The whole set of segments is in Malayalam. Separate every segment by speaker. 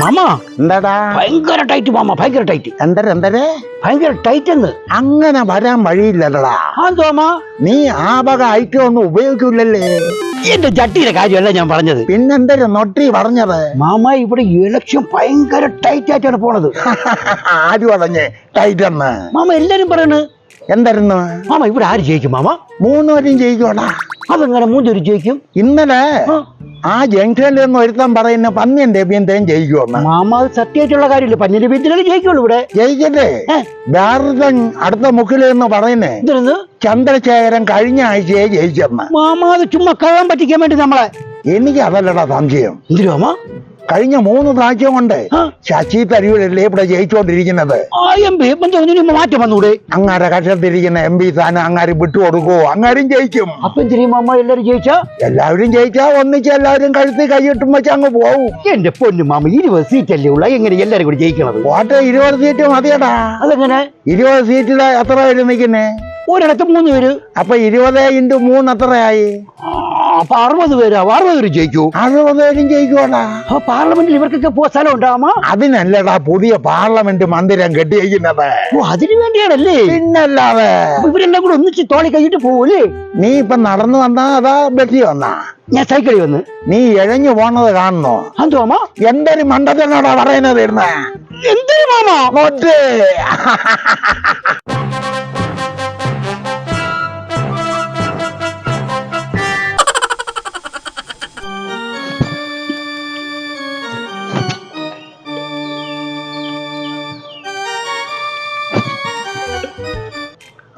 Speaker 1: മാമ.
Speaker 2: എന്താടാ?
Speaker 1: ഭയങ്കര ടൈറ്റ് മാമ ഭയങ്കര ടൈറ്റ്.
Speaker 2: എന്തര എന്തര?
Speaker 1: ഭയങ്കര ടൈറ്റ് എന്ന്
Speaker 2: അങ്ങനെ വരാൻ വഴിയില്ലല്ലടാ.
Speaker 1: ആ തോമാ
Speaker 2: നീ ആ വക ഐറ്റം ഒന്നും ഉപയോഗിക്കില്ലല്ലേ
Speaker 1: എന്റെ ജട്ടിയുടെ കാര്യമല്ല ഞാൻ പറഞ്ഞത്.
Speaker 2: പിന്നെന്തര നൊട്ടി പറഞ്ഞത്?
Speaker 1: മാമ ഇവിടെ ഇലക്ഷൻ ഭയങ്കര ടൈറ്റ് ആയിട്ടാണ് പോണത്.
Speaker 2: ആര് പറഞ്ഞേ? ടൈറ്റ്
Speaker 1: മാമ എല്ലാരും പറയണ്.
Speaker 2: എന്തായിരുന്നു?
Speaker 1: മാമ ഇവിടെ ആര് ജയിക്കും മാമ?
Speaker 2: മൂന്നുപേരും ജയിക്കോടാ
Speaker 1: അതെങ്ങനെ മൂന്നുപേര് ജയിക്കും?
Speaker 2: ഇന്നലെ
Speaker 1: ആ,
Speaker 2: ജംഗ്ഷനിൽ നിന്ന് ഒരുത്തൻ പറയുന്ന പന്നിയൻ രവ്യന്തയും ജയിക്കുമെന്ന്
Speaker 1: മാമ അത് സത്യമായിട്ടുള്ള കാര്യമില്ല? പന്നിന്റെ വീട്ടിലൊക്കെ ജയിക്കുള്ളൂ ഇവിടെ?
Speaker 2: ജയിക്കട്ടെ ഭാരതൻ അടുത്ത മുക്കിൽ എന്ന്
Speaker 1: പറയുന്നേ
Speaker 2: ചന്ദ്രശേഖരൻ കഴിഞ്ഞ ആഴ്ചയെ ജയിച്ചെന്ന്.
Speaker 1: മാമ അത് ചുമ്മാ കഴാൻ പറ്റിക്കാൻ വേണ്ടി നമ്മളെ
Speaker 2: എനിക്ക് അതല്ലടാ സംശയം.
Speaker 1: എന്തിനാ
Speaker 2: കഴിഞ്ഞ മൂന്ന് പ്രാവശ്യം കൊണ്ട്. ശശി തരൂരല്ലേ ഇവിടെ ജയിച്ചുകൊണ്ടിരിക്കുന്നത്
Speaker 1: തോന്നി മാറ്റം വന്നൂടെ?
Speaker 2: അങ്ങാരെ കക്ഷത്തിരിക്കുന്ന എം പി സ്ഥാനം അങ്ങാര് വിട്ടുകൊടുക്കുവോ? അങ്ങാരും ജയിക്കും.
Speaker 1: അപ്പൊ എന്തിനു മാമ എല്ലാരും ജയിച്ചാ?
Speaker 2: എല്ലാവരും ജയിച്ചാ ഒന്നിച്ച് എല്ലാവരും കഴുത്തി കൈയിട്ടും വെച്ച് അങ്ങ് പോവും.
Speaker 1: എന്റെ പൊന്നു മാമ ഇരുപത് സീറ്റ് അല്ലേ ഉള്ള. എങ്ങനെ എല്ലാരും കൂടി ജയിക്കണത്?
Speaker 2: വോട്ട് ഇരുപത് സീറ്റ് മതിയടാ.
Speaker 1: അതെങ്ങനെ?
Speaker 2: ഇരുപത് സീറ്റിൽ എത്ര പേര് നിൽക്കുന്നേ?
Speaker 1: ഒരിടത്ത് മൂന്ന് പേര്.
Speaker 2: അപ്പൊ ഇരുപത് ഇന്റു മൂന്ന് എത്രയായി?
Speaker 1: അപ്പൊ അറുപത് പേര് അറുപത് പേര് ജയിക്കൂ.
Speaker 2: അറുപത് പേരും ജയിക്കുവാടാ.
Speaker 1: അപ്പൊ പാർലമെന്റിൽ ഇവർക്കൊക്കെ പോ സ്ഥലം ഉണ്ടാവുമോ
Speaker 2: അതിനല്ലടാ പുതിയ പാർലമെന്റ് മന്ദിരം കെട്ടിയിരിക്കുന്നത്
Speaker 1: ഓ അതിനു വേണ്ടിയാണല്ലേ?
Speaker 2: പിന്നല്ലാതെ.
Speaker 1: അപ്പൊ ഇവരെല്ലാം കൂടെ ഒന്നിച്ച് തോളി കഴിഞ്ഞിട്ട് പോകൂലേ
Speaker 2: നീ ഇപ്പൊ നടന്നു വന്നാ അതാ ബെറ്റി വന്നാ?
Speaker 1: ഞാൻ സൈക്കിളിൽ വന്ന്.
Speaker 2: നീ ഇഴഞ്ഞു പോണത് കാണുന്നോ?
Speaker 1: അതോമാ
Speaker 2: എന്തൊരു മണ്ടത്തിനോടാ പറയുന്നത് ഇരുന്ന്
Speaker 1: എന്തിനു മാമ?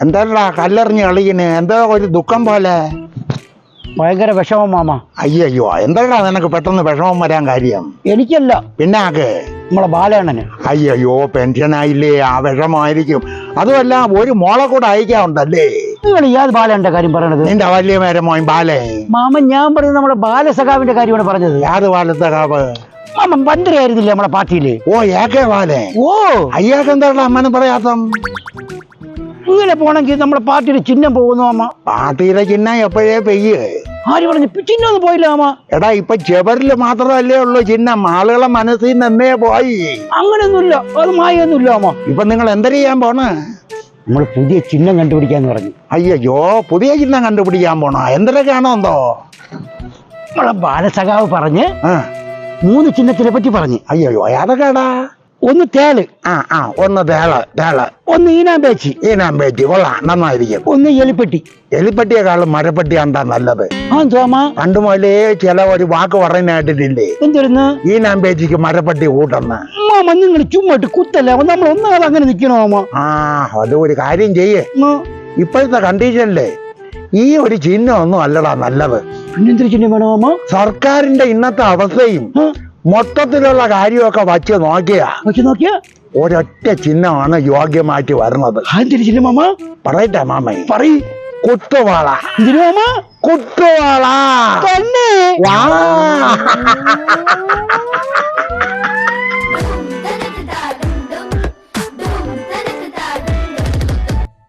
Speaker 2: എന്താടാ കല്ലെറിഞ്ഞ് കളിക്കുന്നേ എന്തോ ഒരു ദുഃഖം പോലെ.
Speaker 1: ഭയങ്കര വിഷമം മാമ.
Speaker 2: അയ്യോ എന്താടാ നിനക്ക് പെട്ടെന്ന് വിഷമം വരാൻ കാര്യം?
Speaker 1: എനിക്കല്ല.
Speaker 2: പിന്നെ ആക്ക്?
Speaker 1: നമ്മളെ ബാലണ്ണന്.
Speaker 2: അയ്യോ പെൻഷനായില്ലേ ആ വിഷമായിരിക്കും അതുമല്ല ഒരു മോളെ കൂടെ അയക്കാറുണ്ടല്ലേ
Speaker 1: ഏത് ബാലന്റെ കാര്യം പറയണത്?
Speaker 2: നിന്റെ വലിയ മേരമോൻ ബാലേ.
Speaker 1: മാമ ഞാൻ പറയുന്നത് നമ്മുടെ ബാലസഖാവിന്റെ കാര്യമാണ് പറഞ്ഞത്.
Speaker 2: യാത്
Speaker 1: ബാലസഖാവ്? മാമൻ മന്ത്രിയായിരുന്നില്ലേ നമ്മളെ പാർട്ടിയിൽ?
Speaker 2: ഓ ഏക്കേ ബാലേ.
Speaker 1: ഓ.
Speaker 2: അയ്യാക്ക് എന്താടാ അമ്മനെ പറയാത്ത?
Speaker 1: ഇങ്ങനെ പോണെങ്കിൽ നമ്മുടെ പാർട്ടിയുടെ ചിഹ്നം പോകുന്നു അമ്മ
Speaker 2: പാർട്ടിയുടെ ചിഹ്നം എപ്പോഴേ പെയ്യേ?
Speaker 1: ആര് പറഞ്ഞു? ഇപ്പൊ ചിഹ്നം ഒന്നും പോയില്ല അമ്മ
Speaker 2: എടാ ഇപ്പൊ ജബറിൽ മാത്രമല്ലേ ഉള്ളൂ ചിഹ്നം. ആളുകളെ മനസ്സിൽ നിന്നേ പോയി.
Speaker 1: അങ്ങനെയൊന്നുമില്ല. അത് മായൊന്നുമില്ല അമ്മ
Speaker 2: ഇപ്പൊ നിങ്ങൾ എന്തൊരു ചെയ്യാൻ പോണേ?
Speaker 1: നമ്മൾ പുതിയ ചിഹ്നം കണ്ടുപിടിക്കാന്ന് പറഞ്ഞു.
Speaker 2: അയ്യോ പുതിയ ചിഹ്നം കണ്ടുപിടിക്കാൻ പോണോ? എന്തൊക്കെയാണോ എന്തോ
Speaker 1: നമ്മളെ ബാലസഖാവ് പറഞ്ഞ് മൂന്ന് ചിഹ്നത്തിനെ പറ്റി പറഞ്ഞു.
Speaker 2: അയ്യോ അതൊക്കെടാ
Speaker 1: ഒന്ന് തേൾ.
Speaker 2: ആ ആ ഒന്ന് തേൾ തേൾ.
Speaker 1: ഒന്ന് ഈനാമ്പേച്ചി.
Speaker 2: ഈനാമ്പേച്ചി കൊള്ളാം നന്നായിരിക്കും.
Speaker 1: ഒന്ന് എലിപ്പെട്ടി.
Speaker 2: എലിപ്പെട്ടിയെക്കാളും മരപ്പെട്ടി കണ്ടാ നല്ലത്.
Speaker 1: ആ തോമാ
Speaker 2: പണ്ട് മുതലേ ചില ഒരു വാക്ക് പറയുന്ന കേട്ടിട്ടില്ലേ
Speaker 1: എന്തിരുന്ന്?
Speaker 2: ഈനാമ്പേച്ചിക്ക് മരപ്പെട്ടി കൂട്ടെന്ന്
Speaker 1: മാമ നിങ്ങൾ ചുമ്മാട്ട് കുത്തല്ലേ? നമ്മൾ ഒന്നാമത് അങ്ങനെ നിൽക്കണോ മാമ
Speaker 2: ആ അത് ഒരു കാര്യം ചെയ്യേ. ഇപ്പോഴത്തെ കണ്ടീഷനല്ലേ ഈ ഒരു ചിഹ്നം ഒന്നും അല്ലടാ നല്ലത്.
Speaker 1: പിന്നെന്തൊരു ചിഹ്നം വേണോ മാമ
Speaker 2: സർക്കാരിന്റെ ഇന്നത്തെ അവസ്ഥയും മൊത്തത്തിലുള്ള കാര്യമൊക്കെ വച്ച് നോക്കിയാ
Speaker 1: നോക്കി നോക്കിയ?
Speaker 2: ഒരൊറ്റ ചിഹ്നമാണ് യോഗ്യമായിട്ട് വരുന്നത്.
Speaker 1: പറയട്ടെ ചിഹ്നം മാമ?
Speaker 2: പറയട്ടെ മാമേ.
Speaker 1: പറയ്.
Speaker 2: കുത്തുവാള.
Speaker 1: എന്തിനു മാമ?
Speaker 2: കുത്തുവാള.
Speaker 1: തന്നെ.
Speaker 2: വാ.